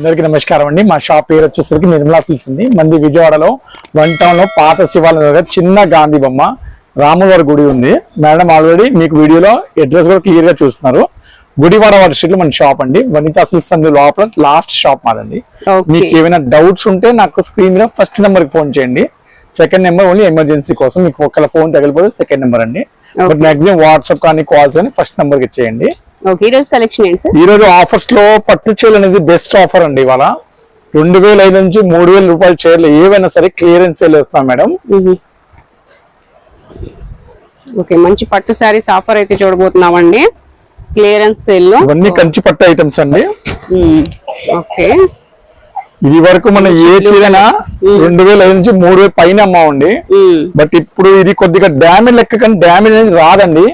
అందరికీ నమస్కారం అండి. మా షాప్ పేరు వచ్చేసరికి నిర్మలా సిల్క్స్ ఉంది మంది విజయవాడలో వన్ టౌన్లో పాత శివాలయం దగ్గర చిన్న గాంధీ బొమ్మ రాములవారి గుడి ఉంది. మేడం ఆల్రెడీ మీకు వీడియోలో అడ్రస్ కూడా క్లియర్గా చూస్తున్నారు. గుడివాడ వారి స్ట్రీట్లో మన షాప్ అండి. వనితా సిల్క్స్ అంది లోపల లాస్ట్ షాప్ మాదండి. మీకు ఏమైనా డౌట్స్ ఉంటే నాకు స్క్రీన్ మీద ఫస్ట్ నెంబర్కి ఫోన్ చేయండి. సెకండ్ నెంబర్ ఓన్లీ ఎమర్జెన్సీ కోసం. మీకు ఒకవేళ ఫోన్ తగిలిపోతే సెకండ్ నెంబర్ అండి. బట్. మాక్సిమం వాట్సాప్ కానీ కాల్స్ కానీ ఫస్ట్ నెంబర్కి ఇచ్చేయండి. ఓకే ఈ రోజు కలెక్షన్ ఏంటి సార్? ఈ రోజు ఆఫర్స్లో పట్టు చీరలు అనేది బెస్ట్ ఆఫర్ అండి ఇవాళ. రెండు వేల ఐదు నుంచి మూడు వేల రూపాయల చీరలు ఏవైనా సరే క్లియరెన్స్ సేల్ వేస్తాం మేడం. ఓకే మంచి పట్టు శారీస్ ఆఫర్ అయితే చూడబోతున్నామండి. క్లియరెన్స్ సేల్లో. ఇవన్నీ కంచి పట్టు ఐటమ్స్ అండి. ఓకే. ఇది వరకు మనం ఏ చీరైనా రెండు వేల ఐదు నుంచి మూడు వేల పైన అమ్మామండి. బట్ ఇప్పుడు ఇది కొద్దిగా డ్యామేజ్ లెక్క కానీ డ్యామేజ్ అనేది రాదండి.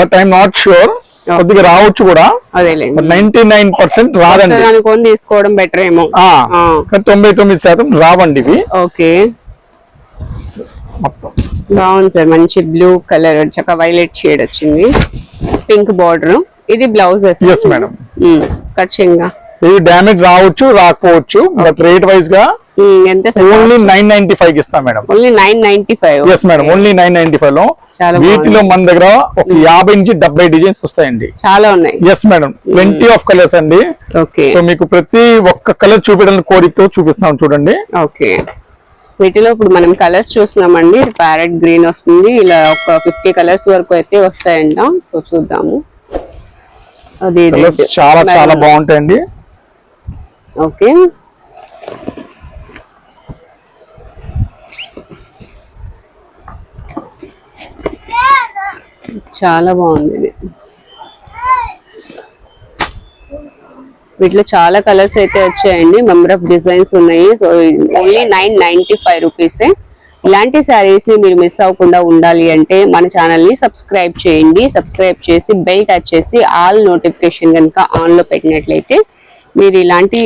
బట్ ఐఎమ్ నాట్ షూర్ కొద్దిగా రావచ్చు కూడా. నైన్టీ నైన్ పర్సెంట్ రాదండి. తీసుకోవడం బెటర్ ఏమో. తొంభై తొమ్మిది శాతం రావండి ఇవి. ఓకే. బాగుంది సార్. మంచి బ్లూ కలర్ చక్క వైలెట్ షేడ్ వచ్చింది. పింక్ బార్డర్ ఇది బ్లౌజ్ మేడం ఖచ్చితంగా. ఇది డ్యామేజ్ రావచ్చు రాకపోవచ్చు బట్ రేట్ వైజ్గా ఓన్లీ నైన్ నైన్టీ ఫైవ్ ఇస్తాం madam only nine ninety five yes madam only nine ninety ఫైవ్లో వీటిలో మన దగ్గర ఒక యాభై నుంచి డెబ్బై డిజైన్స్ వస్తాయండి. చాలా ఉన్నాయి. Yes madam twenty of colours అండి. ఓకే సో మీకు ప్రతి ఒక్క కలర్ చూపించడానికి కోరికతో చూపిస్తాం చూడండి. ఓకే వీటిలో ఇప్పుడు మనం కలర్స్ చూస్తున్నామండి. ప్యారెట్ గ్రీన్ వస్తుంది. ఇలా ఒక ఫిఫ్టీ కలర్స్ వరకు అయితే వస్తాయంట. సో చూద్దాము. అది. చాలా చాలా. బాగుంటాయండి. ఓకే చాలా బాగుంది ఇది. వీటిలో చాలా కలర్స్ అయితే వచ్చాయండి. మెంబర్ ఆఫ్ డిజైన్స్ ఉన్నాయి. So only nine ninety five rupees ఇలాంటి శారీస్ని మీరు మిస్ అవ్వకుండా ఉండాలి అంటే మన ఛానల్ని సబ్స్క్రైబ్ చేయండి. సబ్స్క్రైబ్ చేసి బెల్ టచ్ చేసి ఆల్ నోటిఫికేషన్ కనుక ఆన్లో పెట్టినట్లయితే మీరు ఇలాంటి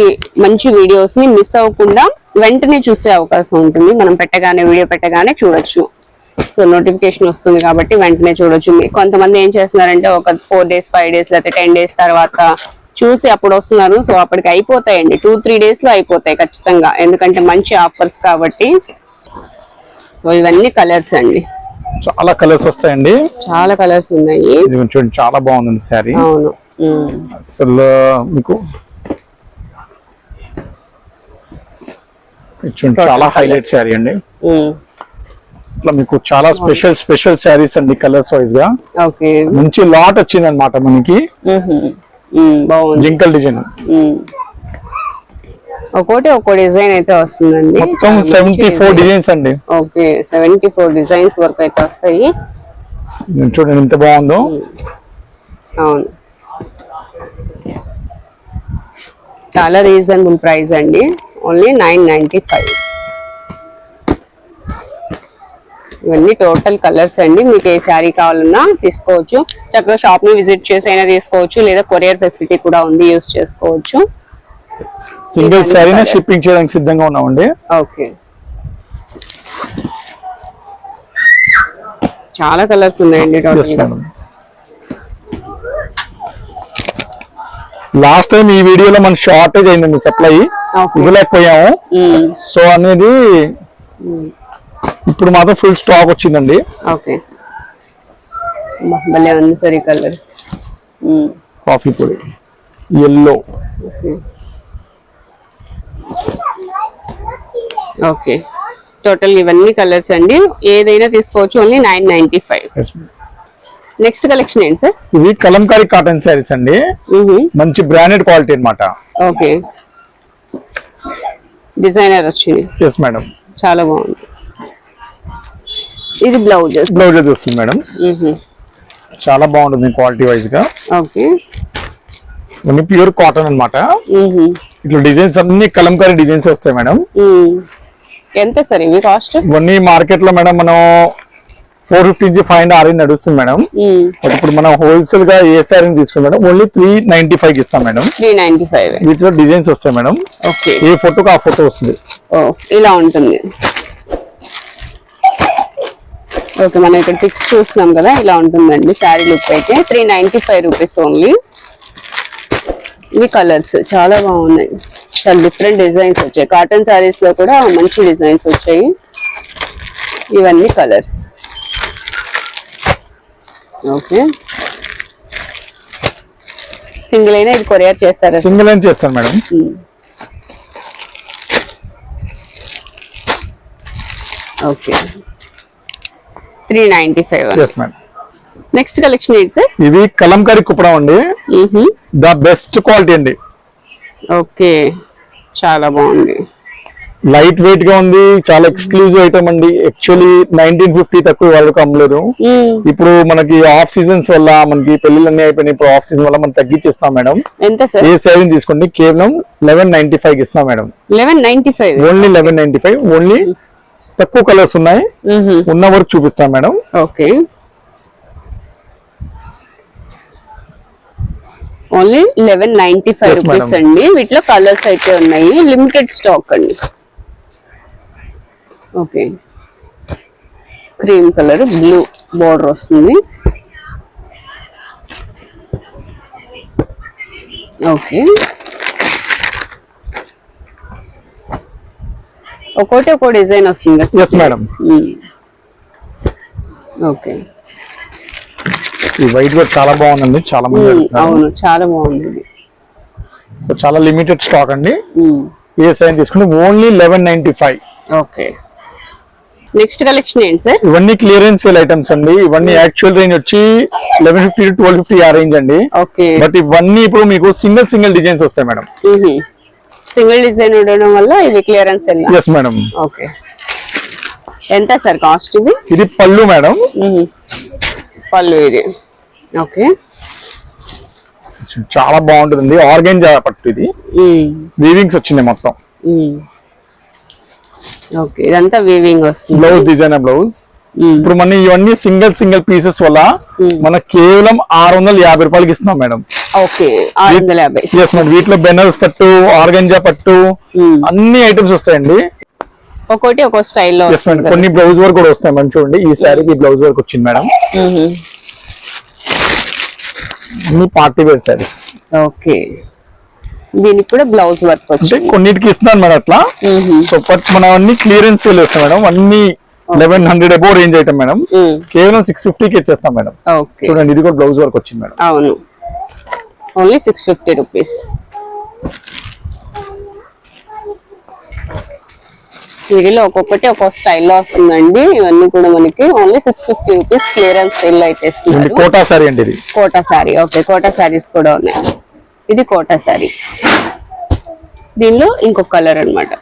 మంచి వీడియోస్ని మిస్ అవ్వకుండా వెంటనే చూసే అవకాశం ఉంటుంది. మనం పెట్టగానే వీడియో పెట్టగానే చూడొచ్చు. సో నోటిఫికేషన్ వస్తుంది కాబట్టి వెంటనే చూడొచ్చు. కొంతమంది ఏం చేస్తున్నారంటే ఒక ఫోర్ డేస్ ఫైవ్ డేస్ లేకపోతే టెన్ డేస్ తర్వాత చూసి అప్పుడు వస్తున్నారు. సో అప్పటికి అయిపోతాయండి. టూ త్రీ డేస్లో అయిపోతాయి ఖచ్చితంగా. ఎందుకంటే మంచి ఆఫర్స్ కాబట్టి. సో ఇవన్నీ కలర్స్ అండి. చాలా కలర్స్ వస్తాయండి. చాలా కలర్స్ ఉన్నాయి. చూడండి చాలా బాగుందండి శారీ అవును. అసలు మీకు చాలా హైలైట్ శారీ అండి. ఇట్లా మీకు చాలా స్పెషల్ స్పెషల్ శారీస్ అండి కలర్స్ వైజ్గా. ఓకే. మంచి లాట్ వచ్చింది అనమాట మనకి జింకల్ డిజైన్. ఉమ్. ఒక్కోటి ఒక్కో డిజైన్ అయితే వస్తుందండి. మొత్తం సెవెంటీ ఫోర్. డిజైన్స్ అండి. ఓకే. సెవెంటీ ఫోర్ డిజైన్స్ వరకు అయితే వస్తాయి. చూడండి ఎంత బాగుందో. అవును. చాలా రీజనబుల్ ప్రైస్ అండి. ఓన్లీ నైన్ నైన్టీ ఫైవ్ ఇవన్నీ టోటల్ కలర్స్ అండి. మీకు ఏ శారీ కావాలన్నా తీసుకోవచ్చు. చక్కగా షాప్ని విజిట్ చేసి అయినా తీసుకోవచ్చు. లేదా కొరియర్ ఫెసిలిటీ కూడా ఉంది యూస్ చేసుకోవచ్చు. Single colours. షిప్పింగ్ చేయడానికి సిద్ధంగా ఉన్నామండి. ఓకే చాలా కలర్స్ ఉన్నాయండి. లాస్ట్ టైం ఈ వీడియోలో మన షార్టేజ్ అయిందండి సప్లై. ఇవ్వలేకపోయాము. సో అనేది ఇప్పుడు మాత్రం ఫుల్ స్టాక్ వచ్చిందండి. ఓకే. బా, భలే ఉంది సార్ ఈ కలర్. కాఫీ పొడి. Yellow okay. ఓకే. టోటల్ ఇవన్నీ కలర్స్ అండి. ఏదైనా తీసుకోవచ్చు only nine ninety five next collection ఏంటి సార్? ఇవి కలంకారీ కాటన్ శారీస్ అండి. మంచి బ్రాండెడ్ క్వాలిటీ అన్నమాట. ఓకే. డిజైనర్ వచ్చింది. ఎస్ మేడం చాలా బాగుంది. ఇది బ్లౌజెస్. బ్లౌజ్ అది వస్తుంది మేడం. చాలా బాగుంటుంది క్వాలిటీ వైజ్గా. ఓకే. ఇవన్నీ ప్యూర్ కాటన్ అన్నమాట. ఇట్లా డిజైన్స్ అన్ని కలంకారీ డిజైన్స్ వస్తాయి మేడం. ఎంత సార్ ఇవి కాస్ట్? ఇవన్నీ మార్కెట్లో మేడం మనం ఫోర్ ఫిఫ్టీ నుంచి ఫైవ్ హండ్రెడ్ ఆరేంజ్ నడుస్తుంది మేడం. బట్ ఇప్పుడు మనం హోల్సేల్గా ఏ శారీ తీసుకున్నాం మేడం ఓన్లీ త్రీ నైన్టీ ఫైవ్కి ఇస్తాం మేడం. త్రీ నైన్టీ ఫైవ్ వీటిలో డిజైన్స్ వస్తాయి మేడం. ఓకే. ఏ ఫోటోకి ఆ ఫోటో వస్తుంది. ఇలా ఉంటుంది. ఓకే మనం ఇక్కడ పిక్స్ చూస్తున్నాం కదా ఇలా ఉంటుందండి శారీ లుక్ అయితే. Three ninety five rupees only ఇవి కలర్స్ చాలా బాగున్నాయి. చాలా డిఫరెంట్ డిజైన్స్ వచ్చాయి. కాటన్ శారీస్లో కూడా మంచి డిజైన్స్ వచ్చాయి. ఇవన్నీ కలర్స్ ఓకే. సింగిల్ అయినా ఇది కొరియర్ చేస్తారా? సింగిల్ ఏం చేస్తాను madam. Okay. Three ninety five next collection ఏంటి సార్ ఇవి కలంకారీ కుప్పడం అండి. ద బెస్ట్ క్వాలిటీ అండి. ఓకే. చాలా బాగుంది. లైట్ వెయిట్గా ఉంది చాలా ఎక్స్క్లూజివ్ ఐటమ్ అండి. యాక్చువల్లీ నైన్టీన్ ఫిఫ్టీ తక్కువ వాళ్ళకి అమ్మలేదు మ్మ్. ఇప్పుడు మనకి ఆఫ్ సీజన్స్ వల్ల మనకి పెళ్ళిళ్ళన్నీ అయిపోయినాయి. ఇప్పుడు ఆఫ్ సీజన్ వల్ల మనం తగ్గించిస్తాం మేడం. ఏ సేవింగ్ తీసుకోండి. కేవలం లెవెన్ నైన్టీ ఫైవ్ ఇస్తాం madam. Eleven ninety five only eleven ninety five only తక్కువ కలర్స్ ఉన్నాయి. ఉన్న వరకు చూపిస్తాం madam. Okay. Only eleven ninety five rupees. అండి. వీటిలో కలర్స్ అయితే ఉన్నాయి. లిమిటెడ్ స్టాక్ అండి. Okay. Cream colour blue border వస్తుంది. ఓకే. ఒక్కోటి ఒక్కో డిజైన్ వస్తుంది. Yes madam. ఓకే. ఈ వైట్ కూడా చాలా బాగుందండి చాలా. అవును చాలా బాగుంది. సో చాలా లిమిటెడ్ స్టాక్ అండి. ఏ సైన్ తీసుకుంటే only eleven ninety five okay. Next collection ఏంటి సార్ ఇవన్నీ క్లియరెన్స్ సేల్ ఐటమ్స్ అండి. ఇవన్నీ యాక్చువల్ రేంజ్ వచ్చి eleven fifty to twelve fifty ఆ రేంజ్ అండి. ఓకే. బట్ ఇవన్నీ ఇప్పుడు మీకు సింగిల్ సింగిల్ డిజైన్స్ వస్తాయి మేడం సింగిల్ డిజైన్ ఉండడం వల్ల ఇవి క్లియరెన్స్ ఎస్ మేడం ఓకే ఎంత సార్ కాస్ట్ ఇది? ఇది పళ్ళు మేడం. పళ్ళు ఇది. ఓకే చాలా బాగుంటుంది ఆర్గెంజా పట్టు ఇది. వీవింగ్స్ వచ్చింది మొత్తం. ఓకే ఇదంతా వీవింగ్ వస్తుంది. Blouse design blouse. ఇప్పుడు మన ఇవన్నీ సింగిల్ సింగిల్ పీసెస్ వల్ల మన కేవలం ఆరు వందల యాభై రూపాయలకి ఇస్తున్నాం మేడం ఓకే ఆరు వందల యాభై. ఎస్ మేడం వీటిలో బెనర్స్ పట్టు ఆర్గంజా పట్టు. అన్ని ఐటమ్స్ వస్తాయండి. ఒక్కోటి ఒక్కో స్టైల్లో ఎస్ మేడం కొన్ని బ్లౌజ్ వర్క్ కూడా వస్తాయి మేడం చూడండి ఈ శారీకి బ్లౌజ్ వర్క్ వచ్చింది మేడం. అన్ని పార్టీ వేర్ శారీస్. ఓకే. దీనికి కూడా బ్లౌజ్ వర్క్ వచ్చింది. కొన్నిటికి ఇస్తున్నాను మేడం అట్లా. సో మనం అన్ని క్లియరెన్స్ సేల్ వస్తాయి మేడం. అన్ని eleven hundred above range item madam. కేవలం సిక్స్ ఫిఫ్టీకి ఇచ్చేస్తాం మేడం. ఓకే. చూడండి ఇది కూడా బ్లౌజ్ వర్క్ వచ్చింది మేడం. అవును. Only six fifty rupees. వీటిలో ఒక్కొక్కటి ఒక్కొక్క స్టైల్లో వస్తుందండి. ఇవన్నీ కూడా మనకి only six fifty rupees clearance sale అయితే కోటా శారీ అండి ఇది. కోటా శారీ ఓకే కోటా శారీస్ కూడా ఉన్నాయి. ఇది కోటా శారీ దీనిలో ఇంకొక కలర్ అన్నమాట.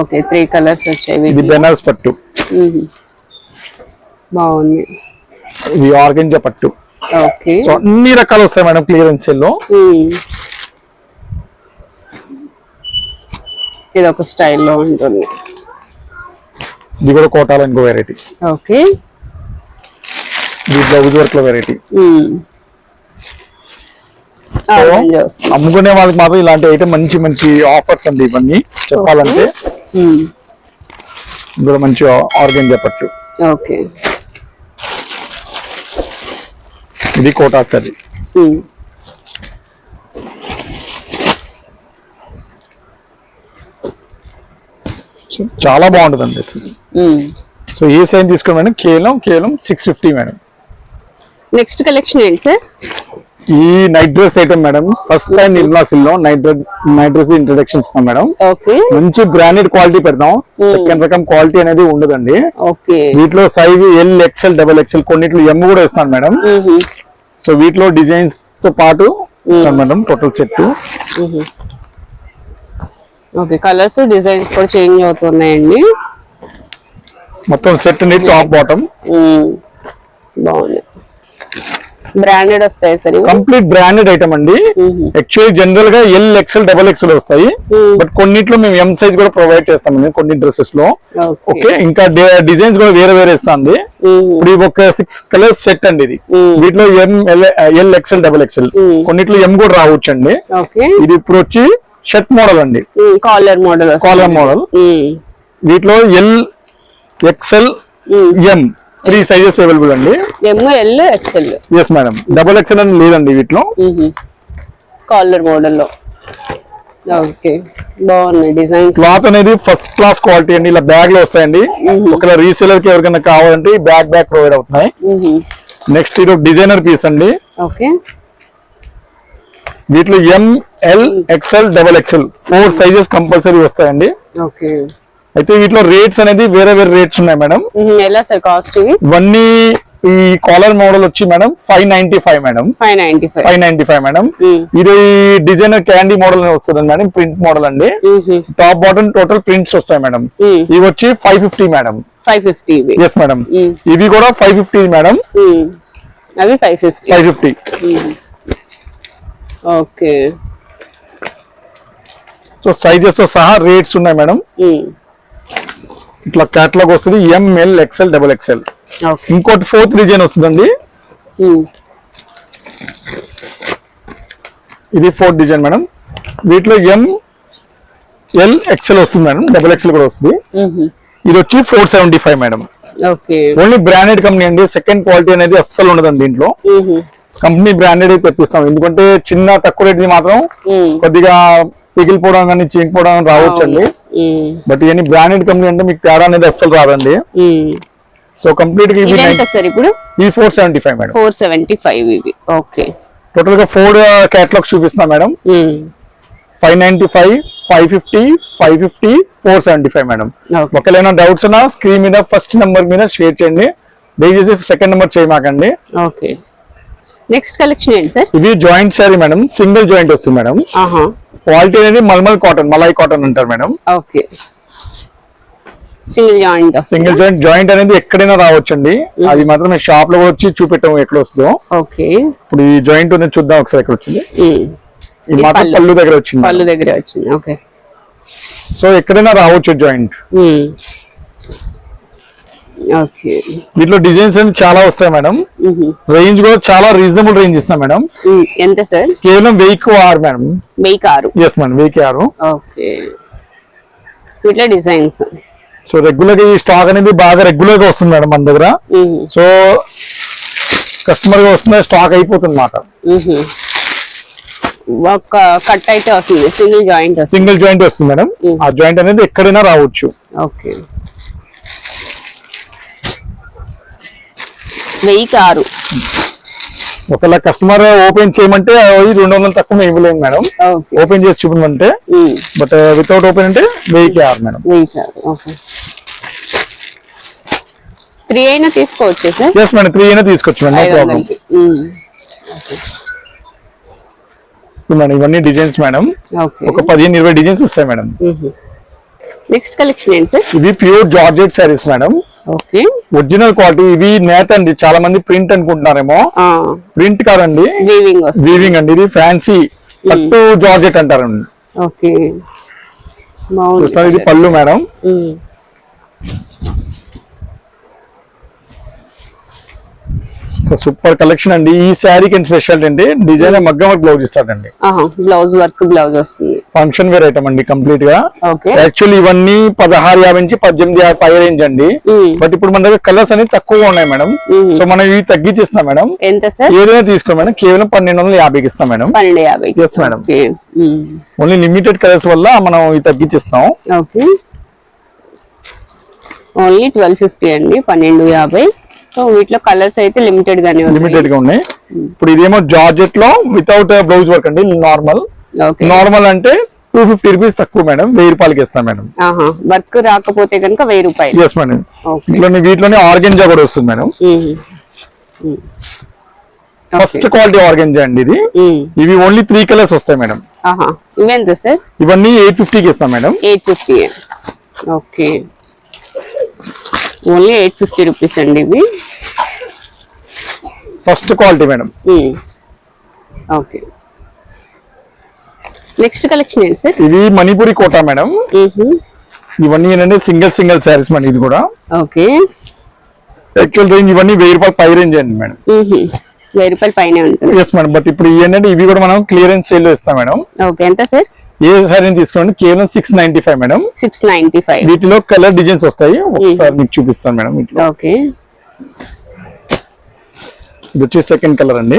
ఓకే త్రీ కలర్స్ వచ్చాయి బెనారస్ పట్టు. బాగుంది. ఇది ఆర్గంజా పట్టు. సో అన్ని రకాలు వస్తాయి మేడం క్లియరెన్స్లో. ఇది ఒక స్టైల్లో ఉంటుంది. ఇది కూడా కోటాలో ఇంకో వెరైటీ ఓకే. ఇది బ్లౌజ్ వర్క్లో వెరైటీ. అమ్ముకునే వాళ్ళకి మాత్రం ఇలాంటి ఐటమ్ మంచి మంచి ఆఫర్స్ అండి ఇవన్నీ. చెప్పాలంటే. మ్మ్. ఇది కూడా మంచి ఆర్గంజా పట్టు ఓకే. ఇది కోటా. సో చాలా బాగుంటుందండి. సో ఏ సైన్ తీసుకోండి మేడం? కేవలం కేవలం six fifty madam. Next collection ఏంటి సార్? ఈ night dress item madam first time Nirmala సిల్లో night dress night dress introduction ఇస్తాం మేడం. ఓకే. మంచి బ్రాండెడ్ క్వాలిటీ పెడతాం సెకండ్ రకం క్వాలిటీ అనేది ఉండదండి. ఓకే. వీటిలో size L XL double XL కొన్నిట్లో ఎమ్ కూడా ఇస్తాను మేడం. సో వీటిలో డిజైన్స్తో పాటు madam total set. Okay colours designs కూడా చేంజ్ అవుతున్నాయండి. మొత్తం సెట్ అనేది టాప్ బాటమ్ మ్మ్. బాగుంది. బ్రాండెడ్ వస్తాయి సార్ కంప్లీట్ బ్రాండెడ్ ఐటమ్ అండి. యాక్చువల్లీ జనరల్గా ఎల్ ఎక్స్ఎల్ డబల్ ఎక్స్ఎల్ వస్తాయి. బట్ కొన్నిట్లో మేము ఎం సైజ్ కూడా ప్రొవైడ్ చేస్తాం అండి కొన్ని డ్రెస్సెస్లో. ఓకే ఇంకా డిజైన్స్ కూడా వేరే వేరే ఇస్తుంది. ఇప్పుడు ఇది ఒక సిక్స్ కలర్స్ సెట్ అండి ఇది. వీటిలో M L XL double XL. కొన్నిట్లో ఎం కూడా రావచ్చు అండి ఇది ఇప్పుడు వచ్చి షర్ట్ మోడల్ అండి. కాలర్ మోడల్ కాలర్ మోడల్ వీటిలో L XL M three sizes available అండి. L XL yes madam double XL అని లేదండి వీటిలో. కాలర్ మోడల్లో. ఓకే. బాగున్నాయి క్లాత్ అనేది ఫస్ట్ క్లాస్ క్వాలిటీ అండి. ఇలా బ్యాగ్లో వస్తాయండి ఒకవేళ రీసేలర్కి ఎవరికైనా కావాలంటే బ్యాగ్ బ్యాగ్ ప్రొవైడ్ అవుతున్నాయి. నెక్స్ట్ ఇది డిజైనర్ పీస్ అండి. ఓకే. వీటిలో M L XL double XL four sizes compulsory వస్తాయండి. ఓకే. అయితే వీటిలో రేట్స్ అనేది వేరే వేరే రేట్స్ ఉన్నాయి మేడం ఎలా సార్ కాస్ట్ ఇవి? ఇవన్నీ ఈ కాలర్ మోడల్ వచ్చి madam five ninety five madam five ninety five five ninety five madam ఇది డిజైనర్ క్యాండీ మోడల్ వస్తుంది మేడం ప్రింట్ మోడల్ అండి. టాప్ బాటమ్ టోటల్ ప్రింట్స్ వస్తాయి మేడం ఇవి వచ్చి five fifty madam five fifty yes madam. ఇవి కూడా five fifty madam. అవి five fifty five fifty okay. So సైజెస్తో సహా రేట్స్ ఉన్నాయి మేడం ఇట్లా క్యాట్లాగ్ వస్తుంది ఎంఎల్ ఎక్స్ఎల్ డబల్ ఎక్స్ఎల్ ఇంకోటి ఫోర్త్ డిజైన్ వస్తుందండి. ఇది ఫోర్త్ డిజైన్ మేడం వీటిలో ఎం ఎల్ ఎక్స్ఎల్ వస్తుంది మేడం డబల్ ఎక్స్ఎల్ కూడా వస్తుంది. ఇది వచ్చి four seventy five madam only branded company అండి. సెకండ్ క్వాలిటీ అనేది అస్సలు ఉండదండి దీంట్లో. కంపెనీ బ్రాండెడ్ తెప్పిస్తాం. ఎందుకంటే చిన్న తక్కువ రేట్ మాత్రం కొద్దిగా పిగిలిపోవడం కానీ చీకిపోవడం రావచ్చు అండి బట్ ఇవన్నీ బ్రాండెడ్ కంపెనీ అంటే మీకు తేడా అనేది అస్సలు రాదండి. సో కంప్లీట్గా ఇవి సార్ ఇప్పుడు? ఈ four seventy five madam. Four seventy five ఇవి. ఓకే టోటల్గా ఫోర్ క్యాటలాగ్స్ చూపిస్తున్నా madam. Five ninety five five fifty five fifty four seventy five madam ఒకవేళ డౌట్స్ ఉన్నా స్క్రీన్ మీద ఫస్ట్ నెంబర్ మీద షేర్ చేయండి. దయచేసి సెకండ్ నెంబర్ చేయమాకండి. ఓకే నెక్స్ట్ కలెక్షన్ ఏంటి సార్? ఇది joint sari madam. Single joint వస్తుంది మేడం. ఆహా క్వాలిటీ అనేది మల్మల్ కాటన్ మలై కాటన్ అంటారు madam. Okay. Single joint single joint joint అనేది ఎక్కడైనా రావచ్చండి. అది మాత్రం షాప్లో వచ్చి చూపెట్టాము ఎక్కడ వస్తుందో. ఓకే. ఇప్పుడు ఈ జాయింట్ అనేది చూద్దాం ఒకసారి ఎక్కడ వచ్చింది. మాత్రం పళ్ళు. దగ్గర వచ్చింది. పళ్ళు దగ్గర వచ్చింది. ఓకే. సో ఎక్కడైనా రావచ్చు జాయింట్. వీటిలో డిజైన్స్ అనేది చాలా వస్తాయి మేడం. రేంజ్ కూడా చాలా రీజనబుల్ రేంజ్ ఇస్తున్నాం మేడం. ఎంత సార్? కేవలం వెయ్యి ఆరు మేడం. వెయ్యి కారు ఎస్ మేడం వెయ్యి ఆరు. ఓకే. ఇట్లా డిజైన్స్. సో రెగ్యులర్గా ఈ స్టాక్ అనేది బాగా రెగ్యులర్గా వస్తుంది మేడం మన దగ్గర. సో కస్టమర్గా వస్తుంది స్టాక్ అయిపోతుంది మాట ఒక కట్ అయితే వస్తుంది సింగిల్ జాయింట్ వస్తుంది. సింగిల్ జాయింట్ వస్తుంది మేడం. ఆ జాయింట్ అనేది ఎక్కడైనా రావచ్చు. ఓకే. వెయ్యి కారు. ఒకవేళ కస్టమర్ ఓపెన్ చేయమంటే రెండు వందలు తక్కువ ఇవ్వలేము మేడం. ఓపెన్ చేసి చూపమంటే బట్ వితౌట్ ఓపెన్ అంటే వెయ్యికి ఆరు మేడం. త్రీ అయినా తీసుకోవచ్చు సార్? ఎస్ మేడం త్రీ అయినా తీసుకోవచ్చు మేడం ప్రాబ్లం. మేడం ఇవన్నీ డిజైన్స్ మేడం. ఒక పదిహేను ఇరవై డిజైన్స్ వస్తాయి మేడం. నెక్స్ట్ కలెక్షన్ ఏంటి సార్? ఇవి pure georgette saris madam. Okay. Original quality ఇవి నేత అండి చాలా మంది ప్రింట్ అనుకుంటున్నారేమో. ప్రింట్ కాదండి. వీవింగ్ అండి ఇది ఫ్యాన్సీ పట్టు జార్జెట్ అంటారండి ఓకే. చూస్తారు ఇది పళ్ళు మేడం ఉమ్. సో సూపర్ కలెక్షన్ అండి. ఈ శారీకి ఎంత స్పెషల్ అండి డిజైన్ మగ్గం వర్క్ బ్లౌజ్ ఇస్తాడండి. బ్లౌజ్ వర్క్ బ్లౌజ్ వస్తుంది. ఫంక్షన్ వేర్ ఐటమ్ అండి కంప్లీట్గా. ఓకే యాక్చువల్లీ ఇవన్నీ పదహారు యాభై నుంచి పద్దెనిమిది యాభై పై రేంజ్ అండి. బట్ ఇప్పుడు మన దగ్గర కలర్స్ అనేది తక్కువగా ఉన్నాయి మేడం. సో మనం ఇవి తగ్గించిస్తాం మేడం. ఏదైనా తీసుకో మేడం. కేవలం పన్నెండు వందల యాభైకి ఇస్తాం మేడం. పన్నెండు యాభై. ఓకే ఉమ్. ఓన్లీ లిమిటెడ్ కలర్స్ వల్ల మనం ఇవి తగ్గించిస్తాం ఓకే ఓన్లీ ట్వెల్వ్ ఫిఫ్టీ అండి పన్నెండు యాభై. సో వీటిలో కలర్స్ అయితే లిమిటెడ్ గానే లిమిటెడ్గా ఉన్నాయి. ఇప్పుడు ఇదేమో జార్జెట్లో వితౌట్ బ్లౌజ్ వర్క్ అండి నార్మల్ నార్మల్ అంటే టూ ఫిఫ్టీ రూపీస్ తక్కువ మేడం వెయ్యి రూపాయలకి ఇస్తాం మేడం. ఆహా వర్క్ రాకపోతే కనుక వెయ్యి రూపాయలు. ఎస్ మేడం వీటిలోని వీటిలోనే ఆర్గెంజా కూడా వస్తుంది మేడం. ఫస్ట్ క్వాలిటీ ఆర్గెంజా అండి ఇది. ఇవి ఓన్లీ త్రీ కలర్స్ వస్తాయి మేడం. ఆహా ఇవెంత సార్? ఇవన్నీ ఎయిట్ ఫిఫ్టీకి ఇస్తాం madam. Eight fifty okay only eight fifty rupees అండి ఇవి. First quality madam. Okay. Next collection ఏంటి సార్? ఇది మణిపురి కోట మేడం. ఇవన్నీ ఏంటంటే సింగిల్ సింగిల్ శారీస్ మేడం ఇది కూడా. ఓకే. యాక్చువల్ రేంజ్ ఇవన్నీ వెయ్యి రూపాయలు పై రేంజ్ అండి మేడం. వెయ్యి రూపాయల పైనే ఉంటుంది. Yes madam. బట్ ఇప్పుడు ఏంటంటే ఇవి కూడా మనం క్లియరెన్స్ సేల్ ఇస్తాం మేడం. ఓకే. ఎంత సార్? ఏ శారీ తీసుకోండి? కేవలం six ninety five madam. Six ninety five వీటిలో కలర్ డిజైన్స్ వస్తాయి. ఒకసారి మీకు చూపిస్తాను మేడం వీటిలో. ఓకే. ఇది వచ్చి సెకండ్ కలర్ అండి.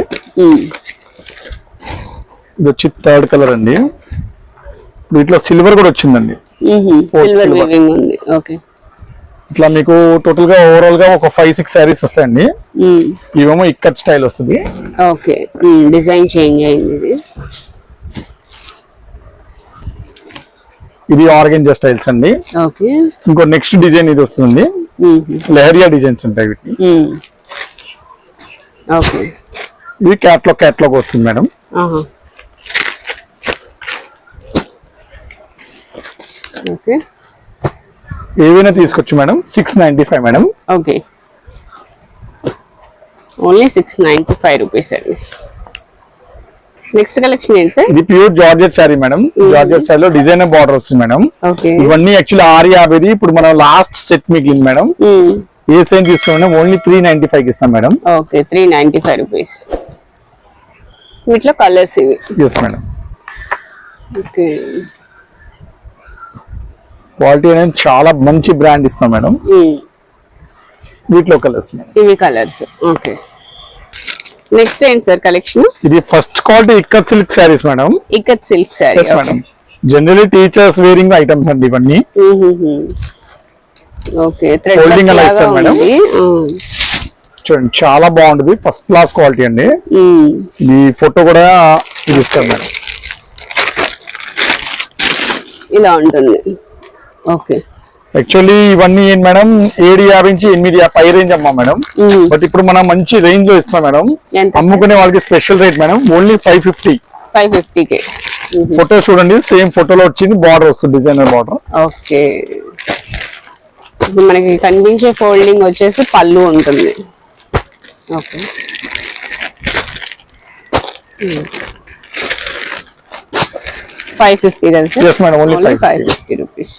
ఇది వచ్చి థర్డ్ కలర్ అండి. వీటిలో సిల్వర్ కూడా వచ్చిందండి. ఇట్లా మీకు టోటల్గా ఓవరాల్గా ఒక ఫైవ్ సిక్స్ శారీస్ వస్తాయండి. ఇవేమో ఇక్కత్ స్టైల్ వస్తుంది. ఓకే. డిజైన్ చేంజ్ అయింది ఇది ఆర్గెంజా స్టైల్స్ అండి. ఓకే. ఇంకో నెక్స్ట్ డిజైన్ ఇది వస్తుంది. లెహరియా డిజైన్స్ ఉంటాయి వీటిని ఓకే. ఇది క్యాట్లాగ్ క్యాట్లాగ్ వస్తుంది మేడం. ఓకే. ఏవైనా తీసుకోవచ్చు madam. Six ninety five madam. Okay. Only six ninety five rupees అండి. నెక్స్ట్ కలెక్షన్ ఏంటి సార్? ఇది pure georgette sari madam. Georgette sari లో డిజైనర్ బార్డర్ వస్తుంది మేడం. ఓకే ఇవన్నీ యాక్చువల్లీ ఆరు యాభైది ఇప్పుడు మనం లాస్ట్ సెట్ మిగిలింది మేడం. ఏ సైన్ తీసుకున్నా ఓన్లీ త్రీ నైన్టీ ఫైవ్ ఇస్తాం madam. Okay three ninety five rupees వీటిలో కలర్స్ ఇవి. Yes madam. ఓకే క్వాలిటీ అనేది చాలా మంచి బ్రాండ్ ఇస్తాం మేడం. వీటిలో కలర్స్ మేడం. ఇవి కలర్స్ ఓకే నెక్స్ట్ ఏంటి సార్ కలెక్షన్ ఇది first quality ikat silk sarees madam ikat silk sari yes madam generally teachers wearing items అండి ఇవన్నీ ఓకే అలా ఇస్తారు మేడం? చూడండి చాలా బాగుంటుంది. ఫస్ట్ క్లాస్ క్వాలిటీ అండి. ఉమ్. ఇది ఫోటో కూడా ఇది మేడం ఇలా ఉంటుంది. ఓకే యాక్చువల్లీ ఇవన్నీ ఏంటి మేడం? ఏడు యాభై నుంచి ఎనిమిది పై రేంజ్ అమ్మా మేడం. బట్ ఇప్పుడు మనం మంచి రేంజ్లో ఇస్తాం మేడం. అమ్ముకునే వాళ్ళకి special rate madam. Only five fifty five fifty K photo చూడండి. సేమ్ ఫోటోలో వచ్చింది. బార్డర్ వస్తుంది. Designer border okay. మనకి కనిపించే ఫోల్డింగ్ వచ్చేసి పళ్ళు ఉంటుంది. Okay. Five fifty only five 550. Fifty rupees